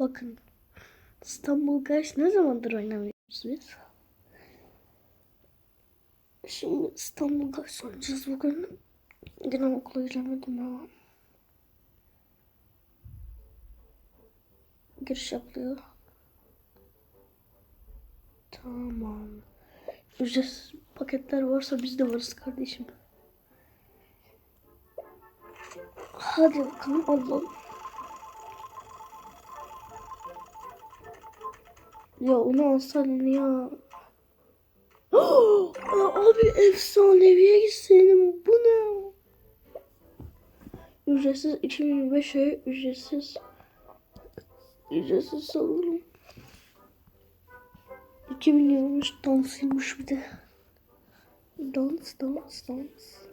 Bakın. İstanbul Guys ne zamandır oynamıyoruz biz? Şimdi İstanbul Guys oynayacağız bugün. Yine okula giremedim ama. Giriş yapılıyor. Tamam. Ücretsiz paketler varsa biz de varız kardeşim. Hadi bakalım alalım. Ya onu alsaydın ya. Abi efsaneviye gitseydin bu ne? Ücretsiz 2025'e ücretsiz ücretsiz sanırım. 2023 dansıymış bir de. Dans dans dans.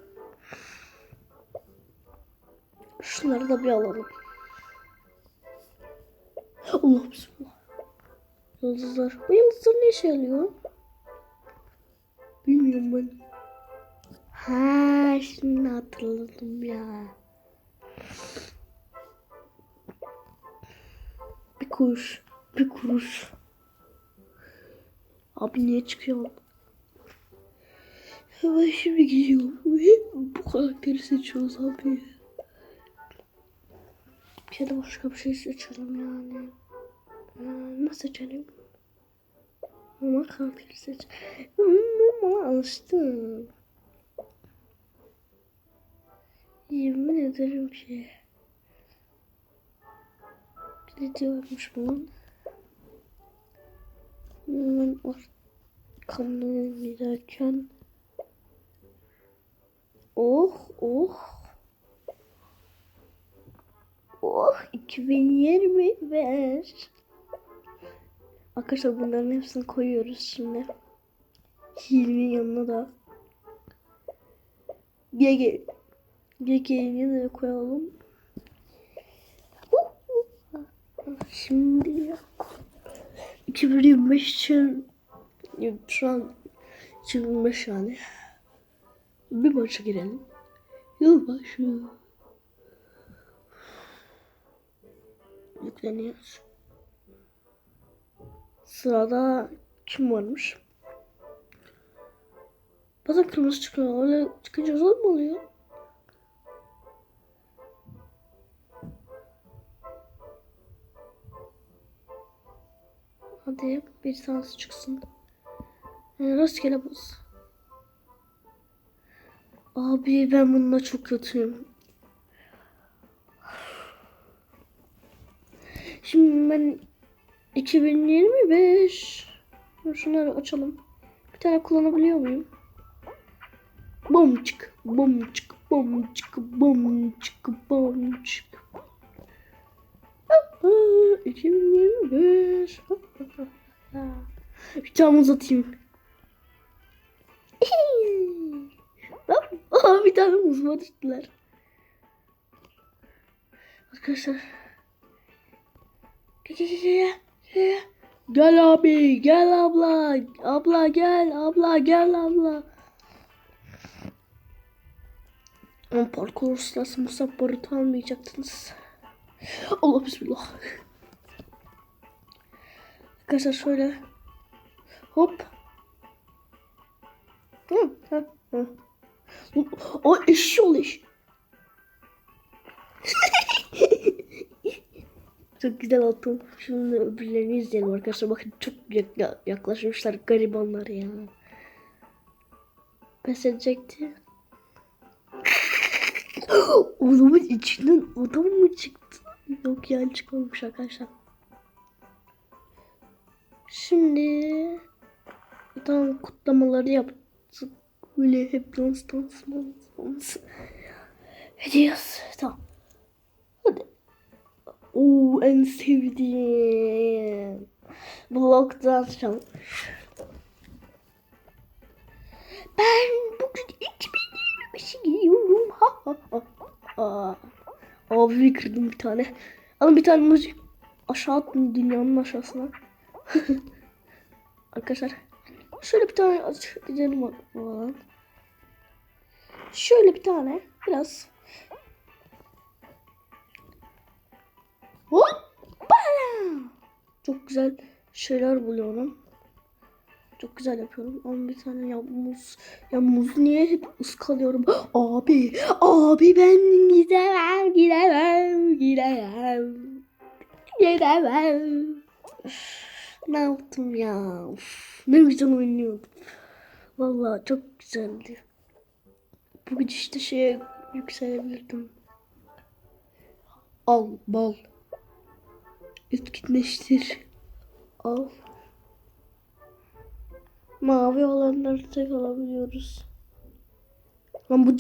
Şunları da bir alalım. Allah. Yıldızlar. Bu yıldızlar ne işe yarıyor? Bilmiyorum ben. Ha şimdi hatırladım ya. Bir kuruş. Bir kuruş. Abi niye çıkıyor? Hemen şimdi gidiyorum. Bu karakteri seçiyoruz abi. Bir ya da başka bir şey seçelim yani. Ne seçelim? Ama karakteri seç. Ama alıştım. Yemin ederim ki. Ne diyormuş bunun? Ben arkamdan giderken Oh oh Oh 2025 Arkadaşlar bunların hepsini koyuyoruz şimdi. Hilmi'nin yanına da. GG. GG'nin yanına koyalım. Şimdi ya. 2025 için şu an 2025 yani. Bir maça girelim. Yılbaşı. Yükleniyor. Sırada kim varmış? Bazen kırmızı çıkıyor. Öyle çıkınca zor mu oluyor? Hadi bir tanesi çıksın. Yani rastgele bas. Abi ben bununla çok kötüyüm. Şimdi ben 2025 Şunları açalım. Bir tane kullanabiliyor muyum? Bomçık, bomçık, bomçık, bomçık, bomçık. Aa, 2025 Bir tane uzatayım. Bir tane muzuma düştüler. Arkadaşlar. Gel gel gel. Abi, gel abla. Abla gel, abla gel abla. Ama parkur sırası Musa barut almayacaktınız. Allah bismillah. Arkadaşlar şöyle. Hop. Hı, hı, hı. O eşşoğlu eş. Çok güzel oldum. Şimdi öbürlerini izleyelim arkadaşlar. Bakın çok yak- yaklaşmışlar garibanlar ya. Pes edecekti. Odamın içinden adam mı çıktı? Yok yani çıkmamış arkadaşlar. Şimdi tam kutlamaları yaptık. Böyle hep dans dans dans dans. Ediyoruz. Tamam. Hadi. Oo en sevdiğim. Blok dans çalmış. Ben bugün 2025'e giyiyorum. Ha ha ha. ha. Abi kırdım bir tane. Alın bir tane müzik. Aşağı attım dünyanın aşağısına. Arkadaşlar. Şöyle bir tane aç gidelim falan. Şöyle bir tane biraz. Hop. Bam. Çok güzel şeyler buluyorum. Çok güzel yapıyorum. Ama bir tane ya muz. Ya muz niye hep ıskalıyorum? Abi, abi ben gidemem, gidemem, gidemem. Gidemem. Ne yaptım ya? Üf, ne güzel oynuyordum. Vallahi çok güzeldi. Bu gidişte şeye yükselebilirdim. Al bal. Etkinleştir. Al. Mavi olanları tek alabiliyoruz. Lan bu.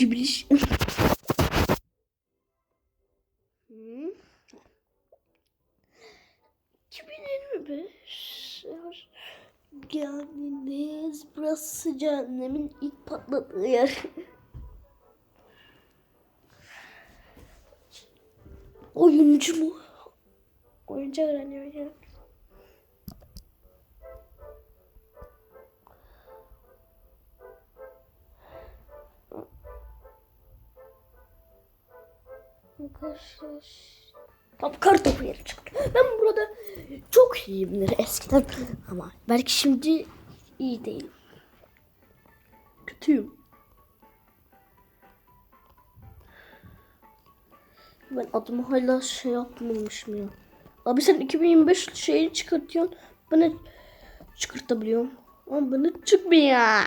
2025 geldiniz. Burası cehennemin ilk patladığı yer. Oyuncu mu? Oyuncu öğreniyor ya. Arkadaşlar. Top kar topu yeri çıktı. Ben burada çok iyiyimdir eskiden ama belki şimdi iyi değilim. Kötüyüm. Ben adımı hala şey yapmamışım ya. Abi sen 2025 şeyi çıkartıyorsun. Bana çıkartabiliyorum. Ama bana çıkmıyor.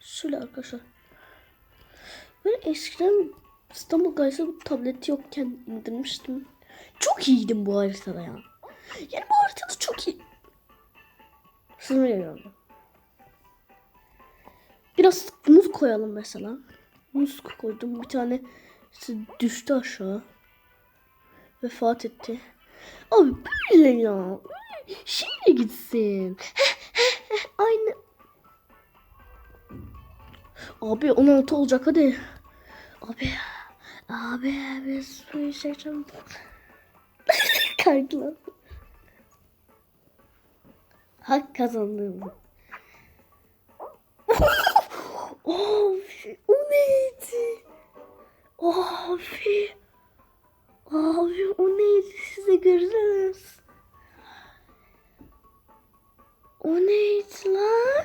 Şöyle arkadaşlar. Ben eskiden İstanbul bu tableti yokken indirmiştim. Çok iyiydim bu haritada ya. Yani bu haritada çok iyi. Sınır veriyorum. Biraz muz koyalım mesela. Muz koydum. Bir tane işte düştü aşağı. Vefat etti. Abi böyle ya. Şeyle gitsin. Aynı. Abi 16 olacak hadi. Abi. Abi biz bu işe kaydılar. Hak kazandım. Abi o neydi? Abi. Abi o neydi size gördünüz? O neydi lan?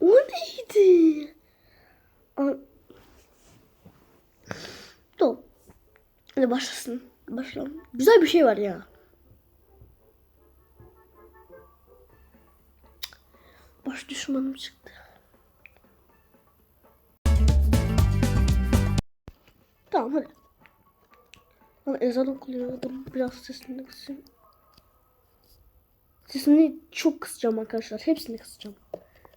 O neydi? Dur. Hadi başlasın. Başlayalım. Güzel bir şey var ya. Baş düşmanım çıktı. Tamam hadi. Ama ezan okunuyor adam biraz sesini kısayım. Sesini çok kısacağım arkadaşlar. Hepsini kısacağım.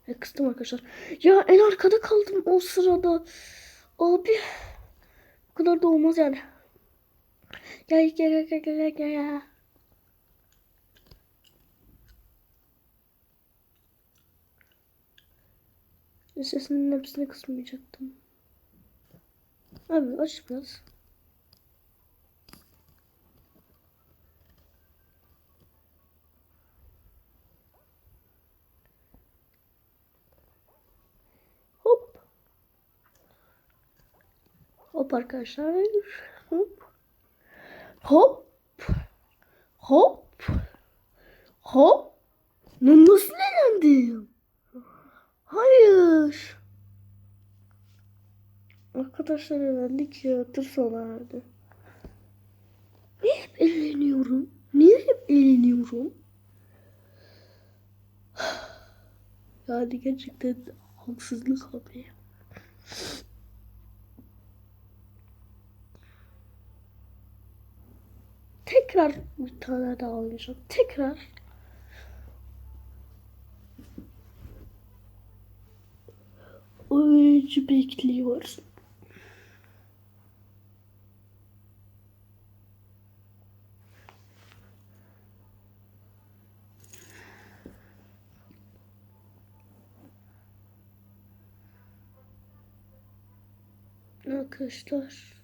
E, kıstım arkadaşlar. Ya en arkada kaldım o sırada. Abi. Bu kadar da olmaz yani. Gel gel gel gel gel gel. Sesinin hepsini kısmayacaktım. Abi aç biraz. Hop. Hop arkadaşlar. Hop. Hop. Hop. Hop. Nasıl elendim? Hayır. Arkadaşlar elendik ya. Tır sonardı. Niye hep eğleniyorum? Niye hep eğleniyorum? Yani gerçekten haksızlık abi. Tekrar bir tane daha oynayacağım. Tekrar. Oyuncu bekliyor. Arkadaşlar.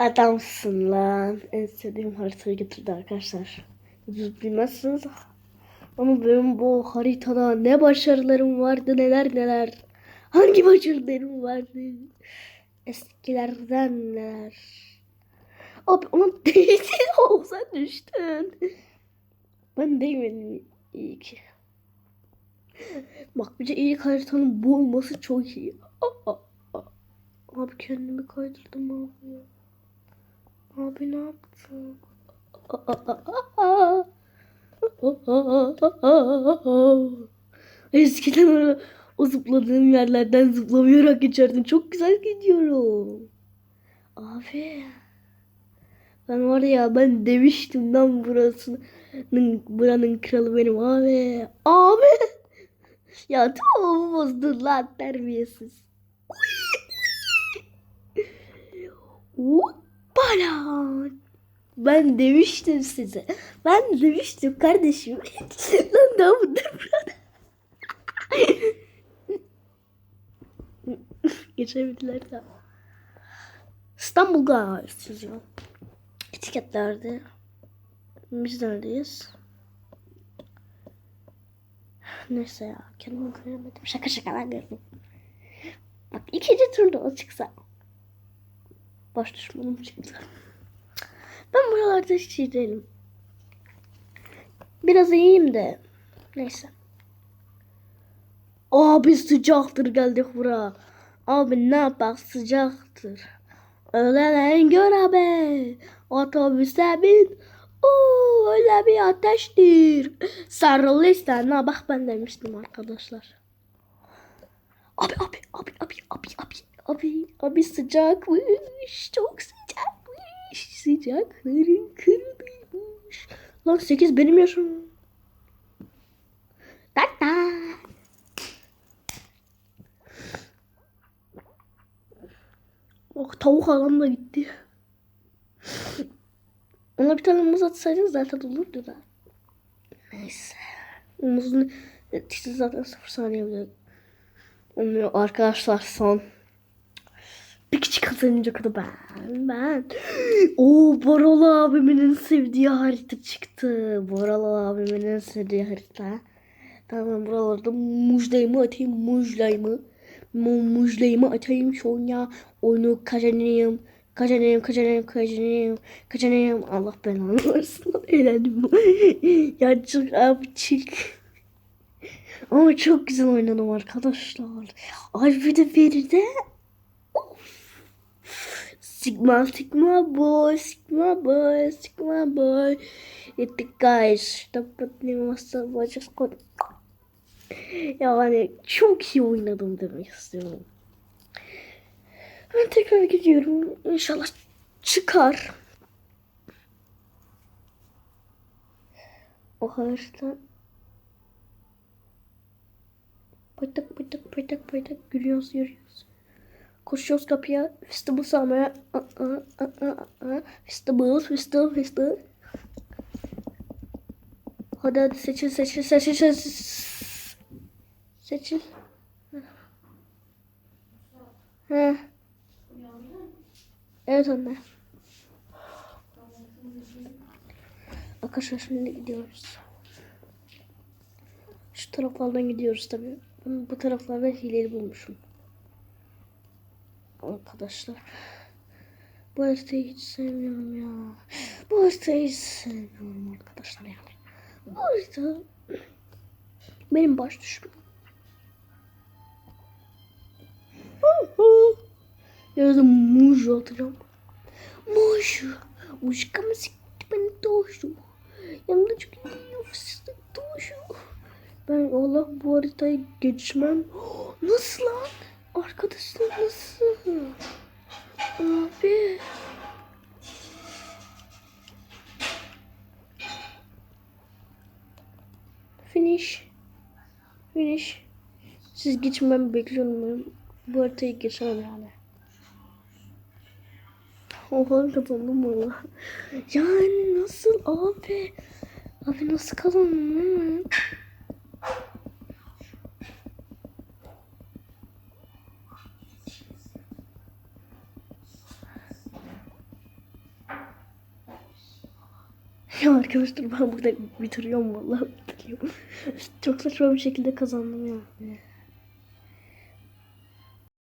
Oh! Adamsın lan. En sevdiğim haritayı getirdi arkadaşlar. Siz bilmezsiniz. Ama benim bu haritada ne başarılarım vardı neler neler. Hangi başarılarım vardı? Eskilerden neler. Abi ona değdi. o sen düştün. Ben değmedim iyi ki. Bak bir de ilk haritanın bu olması çok iyi. Aa, aa, aa. Abi kendimi kaydırdım abi. ya. Abi ne yaptın? Eskiden o, o zıpladığım yerlerden zıplamayarak geçerdim. Çok güzel gidiyorum. Abi. Ben var ya ben demiştim lan burasının buranın kralı benim abi. Abi. Ya tamam bozdun lan terbiyesiz. Hoppala. Ben demiştim size. Ben demiştim kardeşim. lan daha burada. Geçebilirler de. İstanbul yazıyor. Etiketlerde. Biz neredeyiz? Neyse ya. Kendimi göremedim. Şaka şaka ben gördüm. Bak ikinci turda o çıksa. Baş düşmanım çıktı. Ben buralarda hiç iyi değilim. Biraz iyiyim de. Neyse. Abi sıcaktır geldik buraya. Abi ne yapar sıcaktır. Öğlenen gör abi. Otobüse bin. Oo, öyle bir ateştir. Sarılırsan ha bak ben demiştim arkadaşlar. Abi abi abi abi abi abi abi abi sıcakmış. Çok sıcakmış. Sıcakların kırılmış. Lan 8 benim yaşım. Tata. Oh tavuk adam da gitti. Ona bir tane muz atsaydınız zaten olurdu da. Neyse. Muzun etkisi zaten 0 saniye bile olmuyor. Arkadaşlar son. Bir kişi kazanınca kadar ben. Ben. Oo Boralı abimin sevdiği harita çıktı. Boralı abimin sevdiği harita. Tamam buralarda muzlayımı atayım muzlayımı. Mu- Muzlayımı atayım sonra oyunu kazanayım. Kazanayım, kazanayım, kazanayım, kazanayım. Allah belanı versin. Eğlendim. ya çok abçık. Ama çok güzel oynadım arkadaşlar. Ay bir de biri de. Sigma, Sigma boy, Sigma boy, Sigma boy. It guys, dapat ni masa baca skor. Yani çok iyi oynadım demek istiyorum. Ben tekrar gidiyorum. İnşallah çıkar. O harita. Pıtık pıtık pıtık pıtık yürüyoruz yürüyoruz. Koşuyoruz kapıya. Fıstığı salmaya. Fıstığı fıstığı fıstığı. Hadi hadi seçil seçil seçil seçil. Seçil. Heh. Evet anne. Arkadaşlar şimdi gidiyoruz. Şu taraflardan gidiyoruz tabii. Bu taraflarda hileyi bulmuşum. Arkadaşlar. Bu haritayı hiç sevmiyorum ya. Bu haritayı hiç sevmiyorum arkadaşlar yani. Bu harita benim baş düşmanım. Yarın muj atacağım. Muj. Muj kama sikti beni doğuştu. Yanımda çok iyi fıstık doğuşu. Ben Allah bu haritayı geçmem. Nasıl lan? Arkadaşlar nasıl? Abi. Finish. Finish. Siz geçmemi bekliyorum. Bu haritayı geçemem yani. Oha kazandım valla. Yani nasıl abi? Abi nasıl kazandım lan? Arkadaşlar ben burada bitiriyorum vallahi bitiriyorum. Çok saçma bir şekilde kazandım ya.